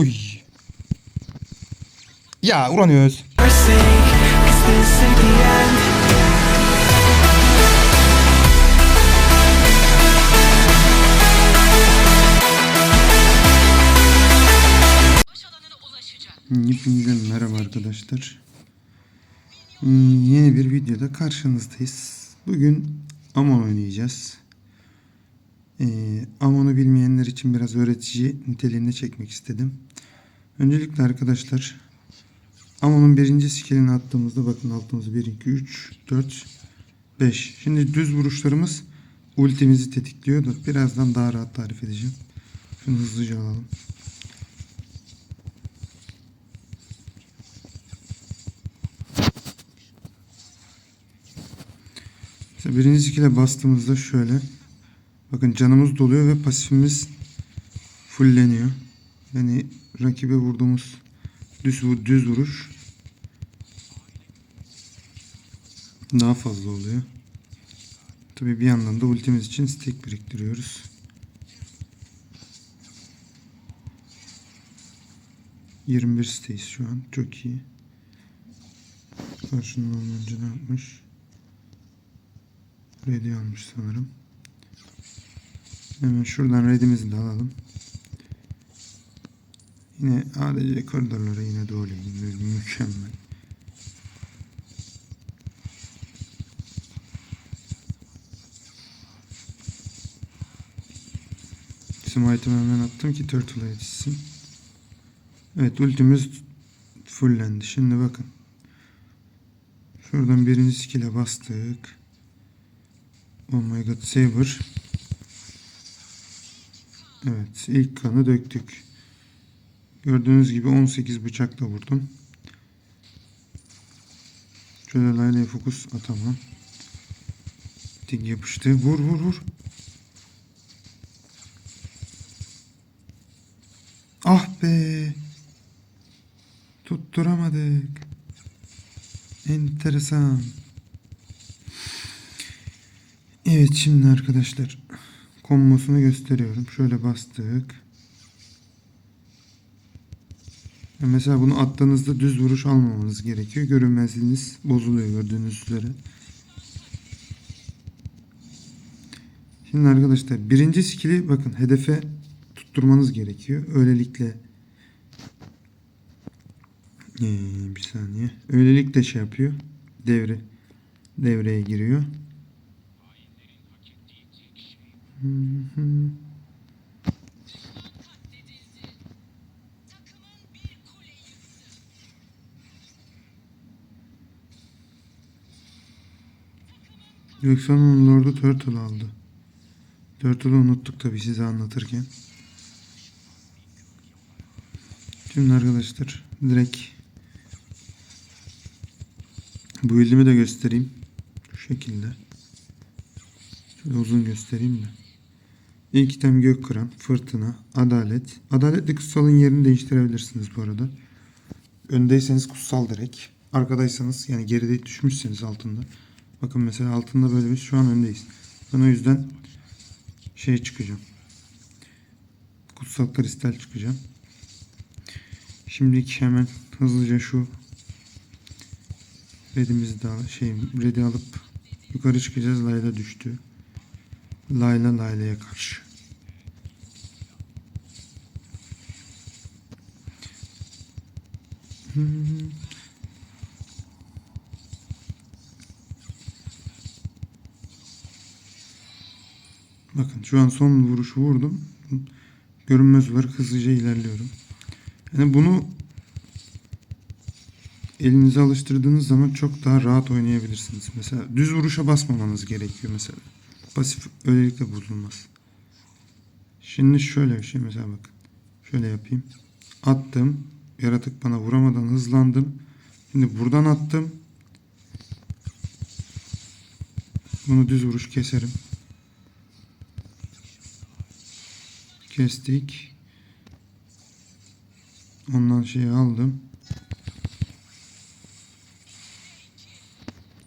Huy. Ya end? Hepinize merhaba arkadaşlar. Hmm, Yeni bir videoda karşınızdayız. Bugün Amon oynayacağız. Ee, Amon'u bilmeyenler için biraz öğretici niteliğinde çekmek istedim. Öncelikle arkadaşlar Amon'un birinci skillini attığımızda bakın altımız 1, 2, 3, 4, 5. Şimdi düz vuruşlarımız ultimizi tetikliyor da birazdan daha rahat tarif edeceğim. Şunu hızlıca alalım. Mesela birinci skill'e bastığımızda şöyle. Bakın canımız doluyor ve pasifimiz fulleniyor. Yani rakibe vurduğumuz düz, düz vuruş daha fazla oluyor. Tabii bir yandan da ultimiz için stack biriktiriyoruz. ...21 stays şu an. Çok iyi. Karşının olunca ne yapmış? Ready almış sanırım. Hemen şuradan ready'mizi de alalım. Yine ADC koridorlara yine doğrulayalım. Mü- Mükemmel. Smite'ımı hemen attım ki Turtle'a yetişsin. Evet ultimiz fullendi. Şimdi bakın. Şuradan birinci skill'e bastık. Oh my god Saber. Evet ilk kanı döktük. Gördüğünüz gibi 18 bıçakla vurdum. Şöyle Layla'ya fokus atamam. Tik yapıştı. Vur vur vur. Ah be. Tutturamadık. Enteresan. Evet şimdi arkadaşlar kombosunu gösteriyorum. Şöyle bastık. Mesela bunu attığınızda düz vuruş almamanız gerekiyor. Görünmezliğiniz bozuluyor gördüğünüz üzere. Şimdi arkadaşlar birinci skill'i bakın hedefe tutturmanız gerekiyor. Öylelikle Ee, bir saniye. Öylelikle şey yapıyor. Devre devreye giriyor. Hı hı. Göksan'ın Lord'u Turtle aldı. Turtle'ı unuttuk tabi size anlatırken. Şimdi arkadaşlar direkt bu ilimi de göstereyim. Şu şekilde. Şöyle uzun göstereyim de. İlk item gök fırtına, adalet. Adaletle kutsalın yerini değiştirebilirsiniz bu arada. Öndeyseniz kutsal direkt. Arkadaysanız yani geride düşmüşseniz altında. Bakın mesela altında böyle biz şu an öndeyiz. Ben o yüzden şey çıkacağım. Kutsal kristal çıkacağım. Şimdiki hemen hızlıca şu redimizi de al, şey redi alıp yukarı çıkacağız. Layla düştü. Layla Layla'ya karşı. Hmm. Bakın şu an son vuruşu vurdum. Görünmez olarak hızlıca ilerliyorum. Yani bunu elinize alıştırdığınız zaman çok daha rahat oynayabilirsiniz. Mesela düz vuruşa basmamanız gerekiyor mesela. Pasif öylelikle bozulmaz. Şimdi şöyle bir şey mesela bakın. Şöyle yapayım. Attım. Yaratık bana vuramadan hızlandım. Şimdi buradan attım. Bunu düz vuruş keserim. Kestik. Ondan şeyi aldım.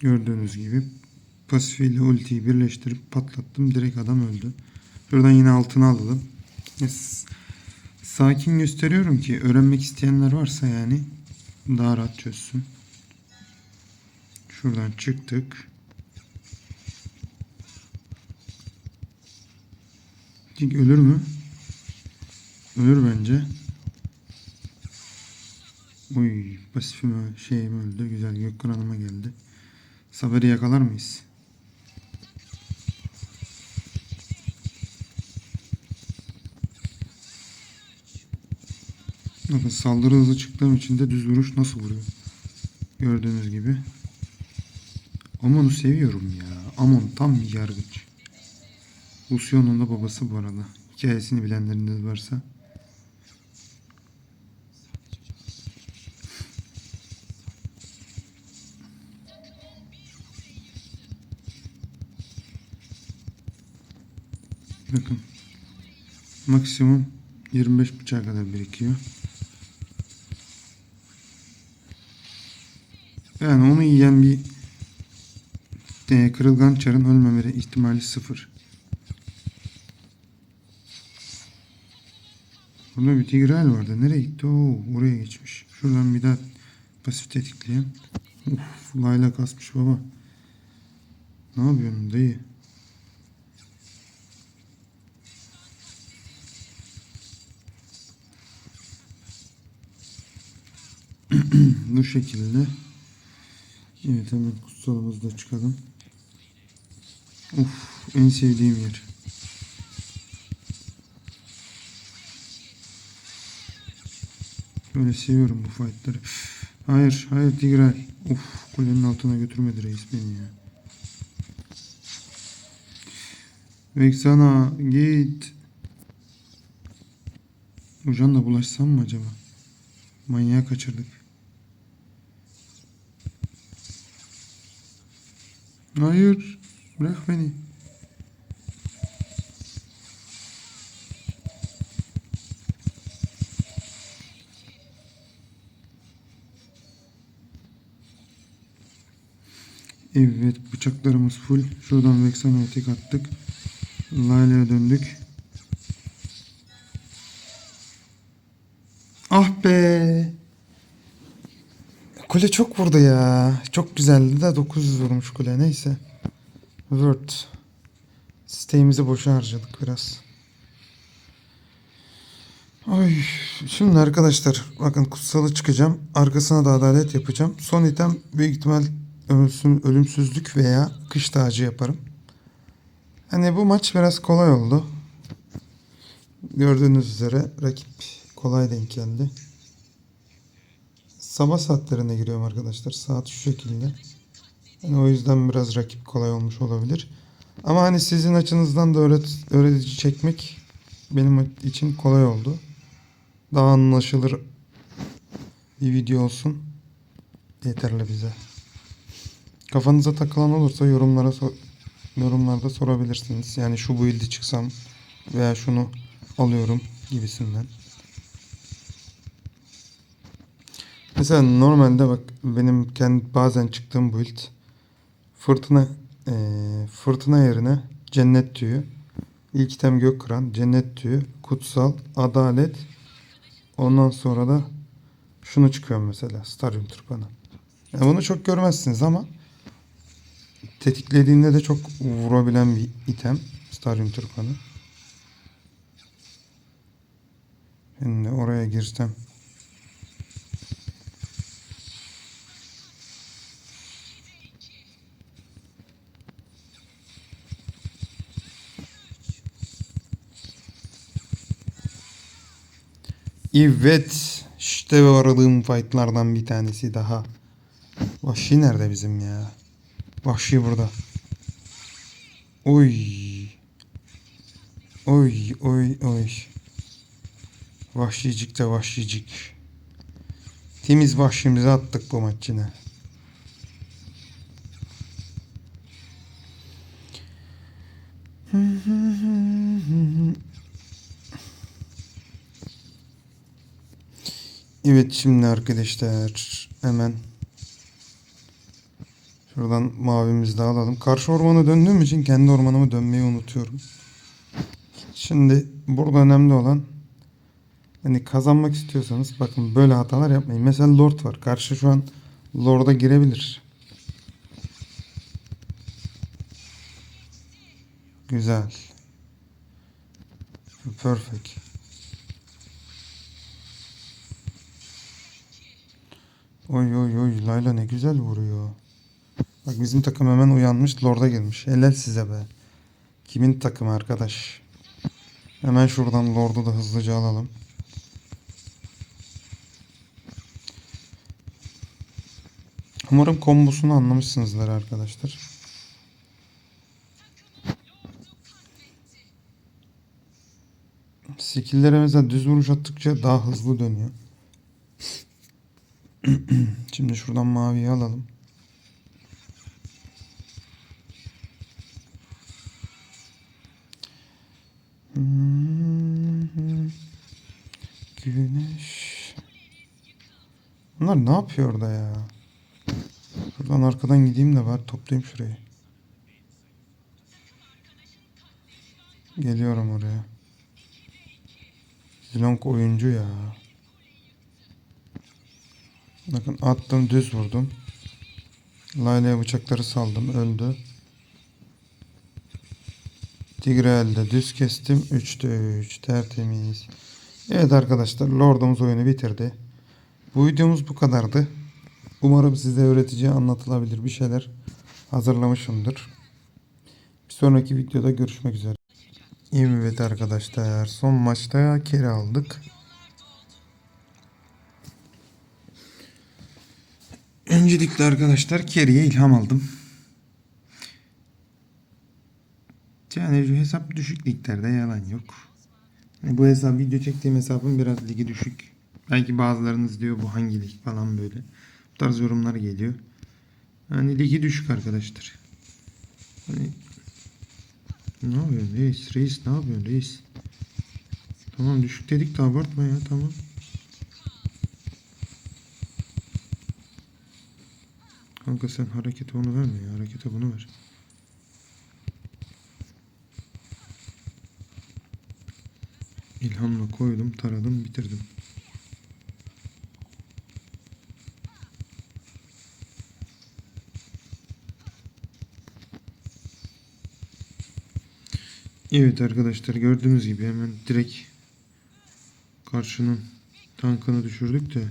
Gördüğünüz gibi pasif ile ultiyi birleştirip patlattım. Direkt adam öldü. Şuradan yine altına alalım. Sakin gösteriyorum ki öğrenmek isteyenler varsa yani daha rahat çözsün. Şuradan çıktık. Dik ölür mü? Ölür bence. Uy pasifim şeyim öldü. Güzel Gökkıran'ıma geldi. Saber'i yakalar mıyız? Bakın saldırı hızlı çıktığım için de düz vuruş nasıl vuruyor? Gördüğünüz gibi. Amon'u seviyorum ya. Amon tam bir yargıç. Lucyon'un da babası bu arada. Hikayesini bilenleriniz varsa. Bakın. Maksimum 25 bıçağa kadar birikiyor. Yani onu yiyen bir e, kırılgan çarın ölmemeli ihtimali sıfır. Burada bir tigreal vardı. Nereye gitti? Oo, oraya geçmiş. Şuradan bir daha pasif tetikleyelim. Uf, layla kasmış baba. Ne yapıyorsun dayı? Bu şekilde. Evet hemen kutsalımızda çıkalım. Uf en sevdiğim yer. Böyle seviyorum bu fightları. Hayır hayır Tigray. Uf kulenin altına götürmedi reis beni ya. Vexana git. Ucanla bulaşsam mı acaba? Manyağı kaçırdık. Hayır. Bırak beni. Evet bıçaklarımız full. Şuradan Vexana'ya tek attık. Layla'ya döndük. Kule çok vurdu ya. Çok güzeldi de 900 vurmuş kule neyse. Word. Siteğimizi boşa harcadık biraz. Ay, şimdi arkadaşlar bakın kutsalı çıkacağım. Arkasına da adalet yapacağım. Son item büyük ihtimal ölümsüz- ölümsüzlük veya kış tacı yaparım. Hani bu maç biraz kolay oldu. Gördüğünüz üzere rakip kolay denk geldi. Sabah saatlerine giriyorum arkadaşlar. Saat şu şekilde. Yani o yüzden biraz rakip kolay olmuş olabilir. Ama hani sizin açınızdan da öğret öğretici çekmek benim için kolay oldu. Daha anlaşılır bir video olsun. Yeterli bize. Kafanıza takılan olursa yorumlara so- yorumlarda sorabilirsiniz. Yani şu build'i çıksam veya şunu alıyorum gibisinden. Mesela normalde bak benim kendi bazen çıktığım build fırtına eee, fırtına yerine cennet tüyü ilk item gök kıran cennet tüyü kutsal adalet ondan sonra da şunu çıkıyor mesela staryum tırpanı. Yani bunu çok görmezsiniz ama tetiklediğinde de çok vurabilen bir item staryum tırpanı. Şimdi oraya girsem Evet. İşte aradığım fightlardan bir tanesi daha. Vahşi nerede bizim ya? Vahşi burada. Oy. Oy oy oy. Vahşicik de vahşicik. Temiz vahşimizi attık bu maç Evet şimdi arkadaşlar hemen şuradan mavimizi de alalım. Karşı ormana döndüğüm için kendi ormanıma dönmeyi unutuyorum. Şimdi burada önemli olan Hani kazanmak istiyorsanız bakın böyle hatalar yapmayın. Mesela Lord var. Karşı şu an Lord'a girebilir. Güzel. Perfect. Oy oy oy Layla ne güzel vuruyor. Bak bizim takım hemen uyanmış Lord'a girmiş. Helal size be. Kimin takımı arkadaş? Hemen şuradan Lord'u da hızlıca alalım. Umarım kombosunu anlamışsınızdır arkadaşlar. Skill'lere mesela düz vuruş attıkça daha hızlı dönüyor. Şimdi şuradan maviyi alalım. Güneş. Bunlar ne yapıyor orada ya? Şuradan arkadan gideyim de var toplayayım şurayı. Geliyorum oraya. Zilong oyuncu ya. Bakın attım düz vurdum. Layla'ya bıçakları saldım öldü. Tigreal'de düz kestim. 3'te 3 tertemiz. Evet arkadaşlar Lord'umuz oyunu bitirdi. Bu videomuz bu kadardı. Umarım size öğretici anlatılabilir bir şeyler hazırlamışımdır. Bir sonraki videoda görüşmek üzere. Evet arkadaşlar son maçta kere aldık. Öncelikle arkadaşlar Kerry'e ilham aldım. Yani hesap düşük liglerde yalan yok. Bu hesap video çektiğim hesabın biraz ligi düşük. Belki bazılarınız diyor bu hangi lig falan böyle. Bu tarz yorumlar geliyor. Yani ligi düşük arkadaşlar. Hani ne yapıyorsun reis? Reis ne yapıyorsun reis? Tamam düşük dedik de abartma ya tamam. Kanka sen harekete onu verme ya. Harekete bunu ver. İlhamla koydum, taradım, bitirdim. Evet arkadaşlar gördüğünüz gibi hemen direkt karşının tankını düşürdük de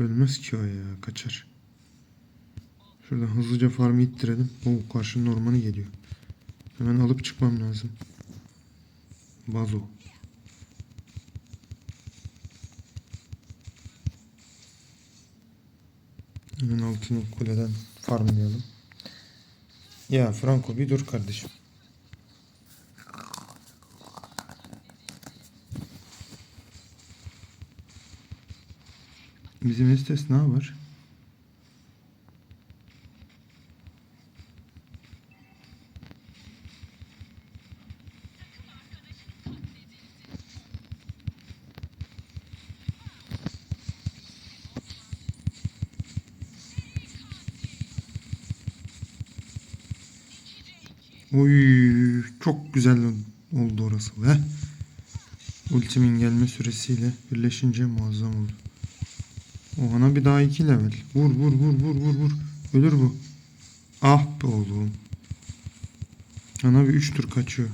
Ölmez ki o ya kaçar. Şuradan hızlıca farmı ittirelim. Oo karşının ormanı geliyor. Hemen alıp çıkmam lazım. Bazo. Hemen altını kuleden farmlayalım. Ya Franco bir dur kardeşim. Bizim Estes ne var? Oy çok güzel oldu orası be. Ultimin gelme süresiyle birleşince muazzam oldu. O ana bir daha iki level. Vur vur vur vur vur vur. Ölür bu. Ah be oğlum. Ana bir üç tur kaçıyor.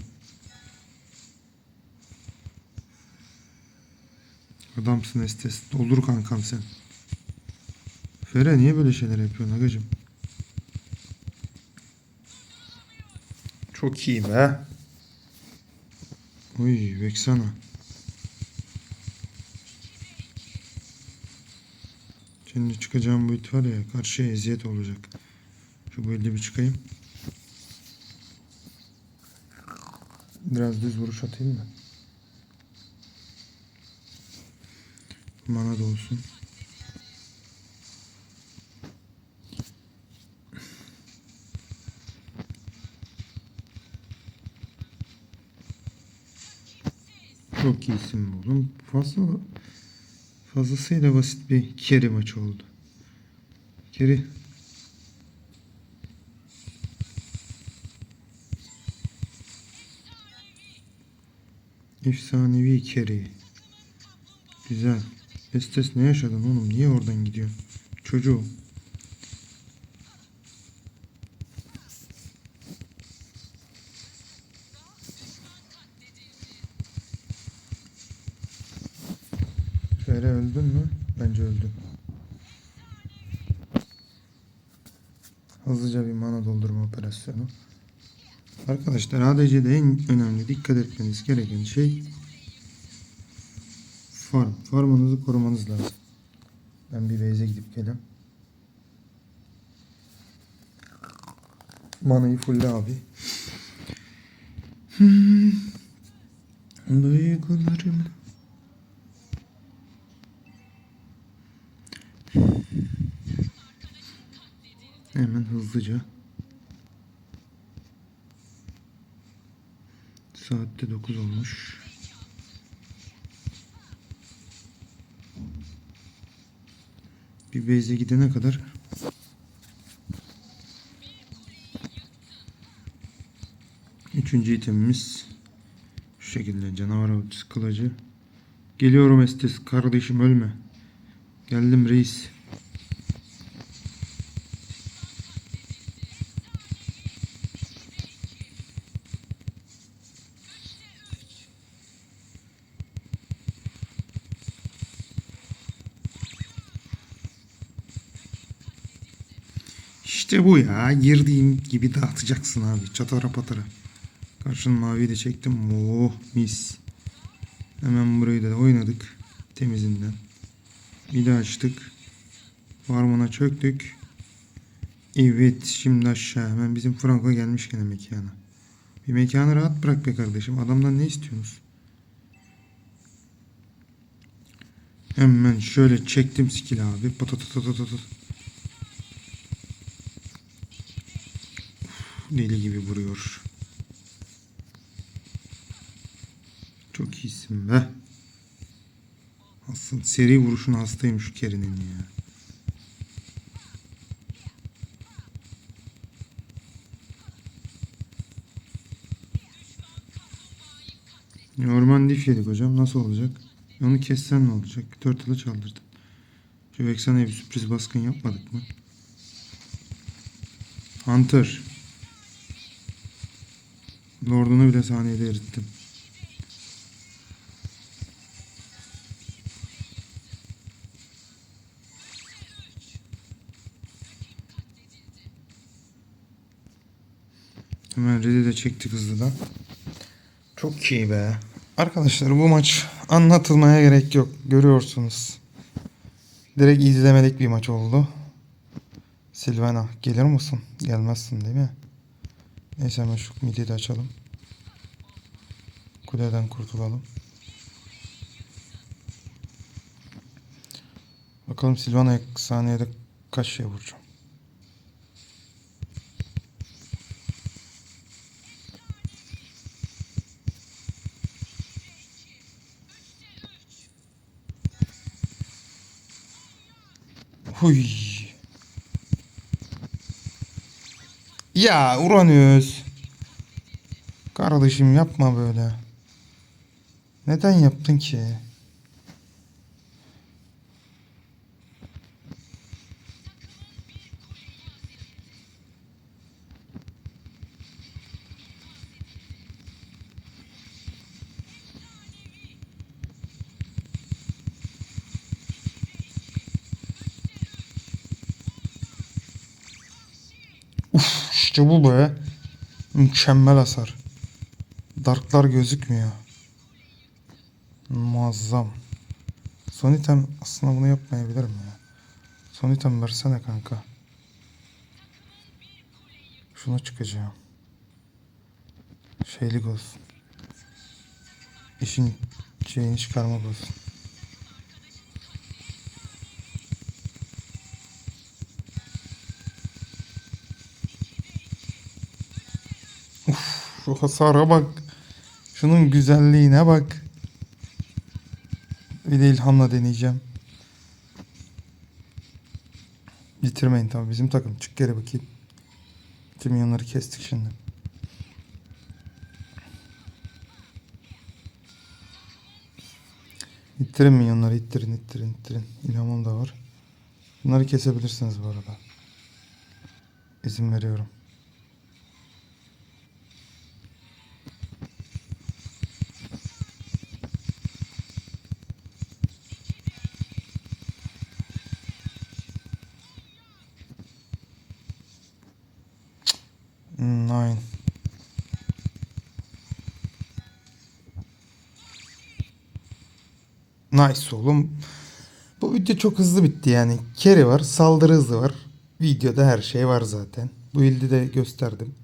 Adamsın Estes. Doldur kankam sen. Fere niye böyle şeyler yapıyorsun agacım? Çok iyi be. Oy Vexana. Şimdi çıkacağım it var ya karşıya eziyet olacak. Şu elde bir çıkayım. Biraz düz vuruş atayım mı? Mana da olsun. Çok iyisin oğlum. Fazla fazlasıyla basit bir keri maçı oldu. Keri Efsanevi keri. Güzel. Estes ne yaşadın oğlum? Niye oradan gidiyor? Çocuğum. Fere öldün mü? Bence öldün. Hızlıca bir mana doldurma operasyonu. Arkadaşlar ADC'de en önemli dikkat etmeniz gereken şey farm. Farmınızı korumanız lazım. Ben bir base'e gidip geleyim. Manayı fulle abi. Hmm. Hemen hızlıca. Saatte 9 olmuş. Bir base'e gidene kadar Üçüncü itemimiz şu şekilde canavar avcısı kılıcı. Geliyorum Estes kardeşim ölme. Geldim reis. Ya. Girdiğim gibi dağıtacaksın abi. Çatara patara. Karşın maviyi de çektim. Oh mis. Hemen burayı da oynadık. Temizinden. Bir de açtık. Varmana çöktük. Evet şimdi aşağı. Hemen bizim Franco gelmiş gene mekana. Bir mekanı rahat bırak be kardeşim. Adamdan ne istiyorsunuz? Hemen şöyle çektim skill abi. Patatatatatatat. Deli gibi vuruyor. Çok iyisin be. Aslında seri vuruşun hastayım şu Kerin'in ya. Orman dif yedik hocam. Nasıl olacak? Onu kessen ne olacak? Turtle'ı çaldırdın. Şu Vexana'ya bir sürpriz baskın yapmadık mı? Hunter. Lord'unu bile saniyede erittim. Hemen red'i de çektik hızlıdan. Çok iyi be. Arkadaşlar bu maç anlatılmaya gerek yok. Görüyorsunuz. Direkt izlemelik bir maç oldu. Silvana gelir misin? Gelmezsin değil mi? Neyse hemen şu midi de açalım. Kuleden kurtulalım. Bakalım Silvana'ya saniyede kaç şey vuracağım. Huy. Ya Uranüs. Kardeşim yapma böyle. Neden yaptın ki? İşte bu be. Mükemmel hasar. Darklar gözükmüyor. Muazzam. Son item aslında bunu yapmayabilirim ya. Son item versene kanka. Şuna çıkacağım. Şeylik olsun. İşin şeyini çıkarmak olsun. Şu hasara bak. Şunun güzelliğine bak. Bir de ilhamla deneyeceğim. Bitirmeyin tabii bizim takım. Çık geri bakayım. Tüm yanları kestik şimdi. İttirin minyonları ittirin ittirin ittirin. İlhamım da var. Bunları kesebilirsiniz bu arada. İzin veriyorum. Nice oğlum. Bu video çok hızlı bitti yani. Carry var, saldırı hızı var. Videoda her şey var zaten. Bu ildi de gösterdim.